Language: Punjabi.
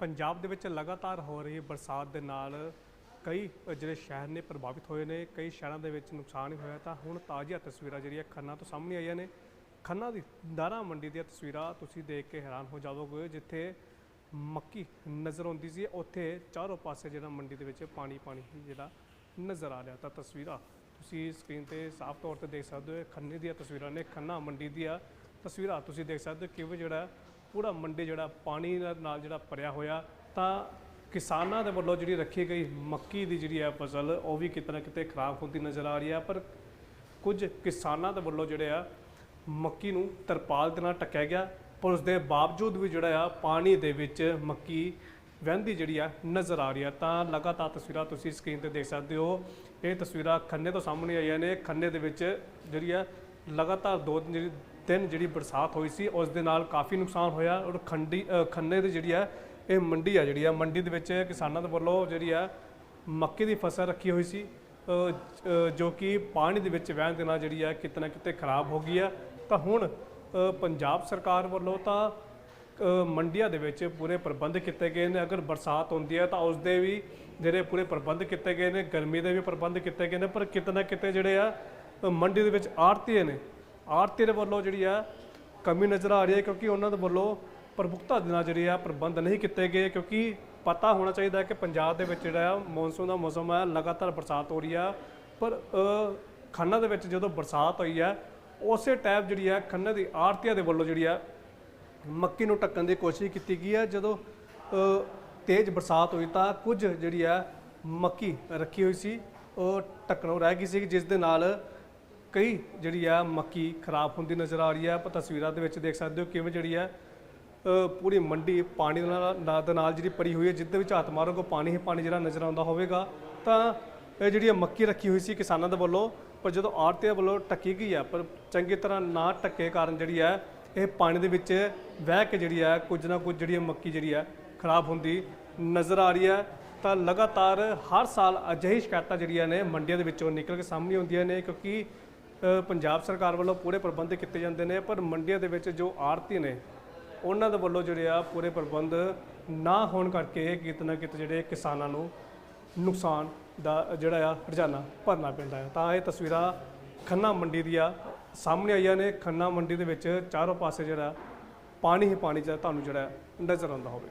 ਪੰਜਾਬ ਦੇ ਵਿੱਚ ਲਗਾਤਾਰ ਹੋ ਰਹੀ ਬਰਸਾਤ ਦੇ ਨਾਲ ਕਈ ਜਿਹੜੇ ਸ਼ਹਿਰ ਨੇ ਪ੍ਰਭਾਵਿਤ ਹੋਏ ਨੇ, ਕਈ ਸ਼ਹਿਰਾਂ ਦੇ ਵਿੱਚ ਨੁਕਸਾਨ ਵੀ ਹੋਇਆ ਤਾਂ ਹੁਣ ਤਾਜ਼ੀਆਂ ਤਸਵੀਰਾਂ ਜਿਹੜੀਆਂ ਖੰਨਾ ਤੋਂ ਸਾਹਮਣੇ ਆਈਆਂ ਨੇ। ਖੰਨਾ ਦੀ ਦਾਰਾ ਮੰਡੀ ਦੀਆਂ ਤਸਵੀਰਾਂ ਤੁਸੀਂ ਦੇਖ ਕੇ ਹੈਰਾਨ ਹੋ ਜਾਵੋਗੇ, ਜਿੱਥੇ ਮੱਕੀ ਨਜ਼ਰ ਆਉਂਦੀ ਸੀ। ਉੱਥੇ ਚਾਰੋਂ ਪਾਸੇ ਜਿਹੜਾ ਮੰਡੀ ਦੇ ਵਿੱਚ ਪਾਣੀ ਪਾਣੀ ਹੀ ਜਿਹੜਾ ਨਜ਼ਰ ਆ ਰਿਹਾ ਤਾਂ ਤਸਵੀਰਾਂ ਤੁਸੀਂ ਸਕਰੀਨ ਤੇ ਸਾਫ਼ ਤੌਰ ਤੇ ਦੇਖ ਸਕਦੇ ਹੋ। ਖੰਨੇ ਦੀਆਂ ਤਸਵੀਰਾਂ ਨੇ, ਖੰਨਾ ਮੰਡੀ ਦੀਆਂ ਤਸਵੀਰਾਂ ਤੁਸੀਂ ਦੇਖ ਸਕਦੇ ਹੋ ਕਿਵੇਂ ਜਿਹੜਾ ਪੂਰਾ ਮੰਡੀ ਜਿਹੜਾ ਪਾਣੀ ਨਾਲ ਜਿਹੜਾ ਭਰਿਆ ਹੋਇਆ, ਤਾਂ ਕਿਸਾਨਾਂ ਦੇ ਵੱਲੋਂ ਜਿਹੜੀ ਰੱਖੀ ਗਈ ਮੱਕੀ ਦੀ ਜਿਹੜੀ ਹੈ ਫਸਲ, ਉਹ ਵੀ ਕਿਤੇ ਨਾ ਕਿਤੇ ਖਰਾਬ ਹੁੰਦੀ ਨਜ਼ਰ ਆ ਰਹੀ ਹੈ ਪਰ ਕੁਝ ਕਿਸਾਨਾਂ ਦੇ ਵੱਲੋਂ ਜਿਹੜੇ ਆ, ਮੱਕੀ ਨੂੰ ਤਰਪਾਲ ਦੇ ਨਾਲ ਟੱਕਿਆ ਗਿਆ। ਪਰ ਉਸ ਦੇ ਬਾਵਜੂਦ ਵੀ ਜਿਹੜਾ ਆ, ਪਾਣੀ ਦੇ ਵਿੱਚ ਮੱਕੀ ਵਹਿੰਦੀ ਜਿਹੜੀ ਆ, ਨਜ਼ਰ ਆ ਰਹੀ ਆ। ਤਾਂ ਲਗਾਤਾਰ ਤਸਵੀਰਾਂ ਤੁਸੀਂ ਸਕਰੀਨ ਤੇ ਦੇਖ ਸਕਦੇ ਹੋ। ਇਹ ਤਸਵੀਰਾਂ ਖੰਨੇ ਤੋਂ ਸਾਹਮਣੇ ਆਈਆਂ ਨੇ। ਖੰਨੇ ਦੇ ਵਿੱਚ ਜਿਹੜੀ ਆ, ਲਗਾਤਾਰ ਦੋ ਦਿਨ ਜਿਹੜੀ ਦਿਨ ਜਿਹੜੀ ਬਰਸਾਤ ਹੋਈ ਸੀ, ਉਸ ਦੇ ਨਾਲ ਕਾਫੀ ਨੁਕਸਾਨ ਹੋਇਆ ਔਰ ਖੰਡੀ ਖੰਨੇ ਦੀ ਜਿਹੜੀ ਹੈ, ਇਹ ਮੰਡੀ ਆ ਜਿਹੜੀ ਆ ਮੰਡੀ ਦੇ ਵਿੱਚ ਕਿਸਾਨਾਂ ਦੇ ਵੱਲੋਂ ਜਿਹੜੀ ਆ ਮੱਕੀ ਦੀ ਫਸਲ ਰੱਖੀ ਹੋਈ ਸੀ। ਜੋ ਕਿ ਪਾਣੀ ਦੇ ਵਿੱਚ ਵਹਿਣ ਦੇ ਨਾਲ ਜਿਹੜੀ ਆ ਕਿਤੇ ਨਾ ਕਿਤੇ ਖਰਾਬ ਹੋ ਗਈ ਆ ਤਾਂ ਹੁਣ ਪੰਜਾਬ ਸਰਕਾਰ ਵੱਲੋਂ ਤਾਂ ਮੰਡੀਆਂ ਦੇ ਵਿੱਚ ਪੂਰੇ ਪ੍ਰਬੰਧ ਕੀਤੇ ਗਏ ਨੇ। ਅਗਰ ਬਰਸਾਤ ਹੁੰਦੀ ਹੈ ਤਾਂ ਉਸ ਦੇ ਵੀ ਜਿਹੜੇ ਪੂਰੇ ਪ੍ਰਬੰਧ ਕੀਤੇ ਗਏ ਨੇ, ਗਰਮੀ ਦੇ ਵੀ ਪ੍ਰਬੰਧ ਕੀਤੇ ਗਏ ਨੇ, ਪਰ ਕਿਤੇ ਨਾ ਕਿਤੇ ਜਿਹੜੇ ਆ ਮੰਡੀ ਦੇ ਵਿੱਚ ਆੜਤੀਏ ਨੇ। ਆੜਤੀ ਦੇ ਵੱਲੋਂ ਜਿਹੜੀ ਆ ਕਮੀ ਨਜ਼ਰ ਆ ਰਹੀ ਹੈ ਕਿਉਂਕਿ ਉਹਨਾਂ ਦੇ ਵੱਲੋਂ ਪ੍ਰਮੁਖਤਾ ਦੇ ਨਾਲ ਜਿਹੜੇ ਆ ਪ੍ਰਬੰਧ ਨਹੀਂ ਕੀਤੇ ਗਏ ਕਿਉਂਕਿ ਪਤਾ ਹੋਣਾ ਚਾਹੀਦਾ ਹੈ ਕਿ ਪੰਜਾਬ ਦੇ ਵਿੱਚ ਜਿਹੜਾ ਮੌਨਸੂਨ ਦਾ ਮੌਸਮ ਹੈ ਲਗਾਤਾਰ ਬਰਸਾਤ ਹੋ ਰਹੀ ਆ। ਪਰ ਖੰਨਾ ਦੇ ਵਿੱਚ ਜਦੋਂ ਬਰਸਾਤ ਹੋਈ ਹੈ ਉਸੇ ਟਾਈਪ ਜਿਹੜੀ ਆ ਖੰਨਾ ਦੀ ਆੜਤੀਆਂ ਦੇ ਵੱਲੋਂ ਜਿਹੜੀ ਆ ਮੱਕੀ ਨੂੰ ਢੱਕਣ ਦੀ ਕੋਸ਼ਿਸ਼ ਕੀਤੀ ਗਈ ਹੈ ਜਦੋਂ ਤੇਜ਼ ਬਰਸਾਤ ਹੋਈ ਤਾਂ ਕੁਝ ਜਿਹੜੀ ਆ ਮੱਕੀ ਰੱਖੀ ਹੋਈ ਸੀ, ਉਹ ਢੱਕਣੋਂ ਰਹਿ ਗਈ ਸੀ, ਜਿਸ ਦੇ ਨਾਲ ਕਈ ਜਿਹੜੀ ਆ ਮੱਕੀ ਖਰਾਬ ਹੁੰਦੀ ਨਜ਼ਰ ਆ ਰਹੀ ਹੈ ਆਪਾਂ ਤਸਵੀਰਾਂ ਦੇ ਵਿੱਚ ਦੇਖ ਸਕਦੇ ਹੋ ਕਿਵੇਂ ਜਿਹੜੀ ਆ ਪੂਰੀ ਮੰਡੀ ਪਾਣੀ ਦੇ ਨਾਲ ਜਿਹੜੀ ਪਰੀ ਹੋਈ ਹੈ, ਜਿੱਦੇ ਵਿੱਚ ਹੱਥ ਮਾਰੋਗੇ ਪਾਣੀ ਹੀ ਪਾਣੀ ਜਿਹੜਾ ਨਜ਼ਰ ਆਉਂਦਾ ਹੋਵੇਗਾ। ਤਾਂ ਇਹ ਜਿਹੜੀ ਆ ਮੱਕੀ ਰੱਖੀ ਹੋਈ ਸੀ ਕਿਸਾਨਾਂ ਦੇ ਵੱਲੋਂ, ਪਰ ਜਦੋਂ ਆੜਤੀਆਂ ਵੱਲੋਂ ਟੱਕੀ ਗਈ ਆ, ਪਰ ਚੰਗੀ ਤਰ੍ਹਾਂ ਨਾ ਟੱਕੇ ਕਾਰਨ ਜਿਹੜੀ ਆ, ਇਹ ਪਾਣੀ ਦੇ ਵਿੱਚ ਵਹਿ ਕੇ ਜਿਹੜੀ ਆ, ਕੁਝ ਨਾ ਕੁਝ ਜਿਹੜੀ ਮੱਕੀ ਜਿਹੜੀ ਆ, ਖਰਾਬ ਹੁੰਦੀ ਨਜ਼ਰ ਆ ਰਹੀ ਹੈ ਤਾਂ ਲਗਾਤਾਰ ਹਰ ਸਾਲ ਅਜਿਹੀ ਸ਼ਿਕਾਇਤਾਂ ਜਿਹੜੀਆਂ ਨੇ ਮੰਡੀਆਂ ਦੇ ਵਿੱਚੋਂ ਨਿਕਲ ਕੇ ਸਾਹਮਣੇ ਆਉਂਦੀਆਂ ਨੇ, ਕਿਉਂਕਿ ਪੰਜਾਬ ਸਰਕਾਰ ਵੱਲੋਂ ਪੂਰੇ ਪ੍ਰਬੰਧ ਕੀਤੇ ਜਾਂਦੇ ਨੇ, ਪਰ ਮੰਡੀਆਂ ਦੇ ਵਿੱਚ ਜੋ ਆੜਤੀ ਨੇ, ਉਹਨਾਂ ਦੇ ਵੱਲੋਂ ਜਿਹੜੇ ਆ ਪੂਰੇ ਪ੍ਰਬੰਧ ਨਾ ਹੋਣ ਕਰਕੇ ਕਿਤੇ ਨਾ ਕਿਤੇ ਜਿਹੜੇ ਕਿਸਾਨਾਂ ਨੂੰ ਨੁਕਸਾਨ ਦਾ ਜਿਹੜਾ ਆ ਰੁਝਾਨਾ ਭਰਨਾ ਪੈਂਦਾ ਹੈ ਤਾਂ ਇਹ ਤਸਵੀਰਾਂ ਖੰਨਾ ਮੰਡੀ ਦੀਆਂ ਸਾਹਮਣੇ ਆਈਆਂ ਨੇ। ਖੰਨਾ ਮੰਡੀ ਦੇ ਵਿੱਚ ਚਾਰੋਂ ਪਾਸੇ ਜਿਹੜਾ ਪਾਣੀ ਹੀ ਪਾਣੀ ਜਿਹੜਾ ਤੁਹਾਨੂੰ ਜਿਹੜਾ ਨਜ਼ਰ ਆਉਂਦਾ ਹੋਵੇ।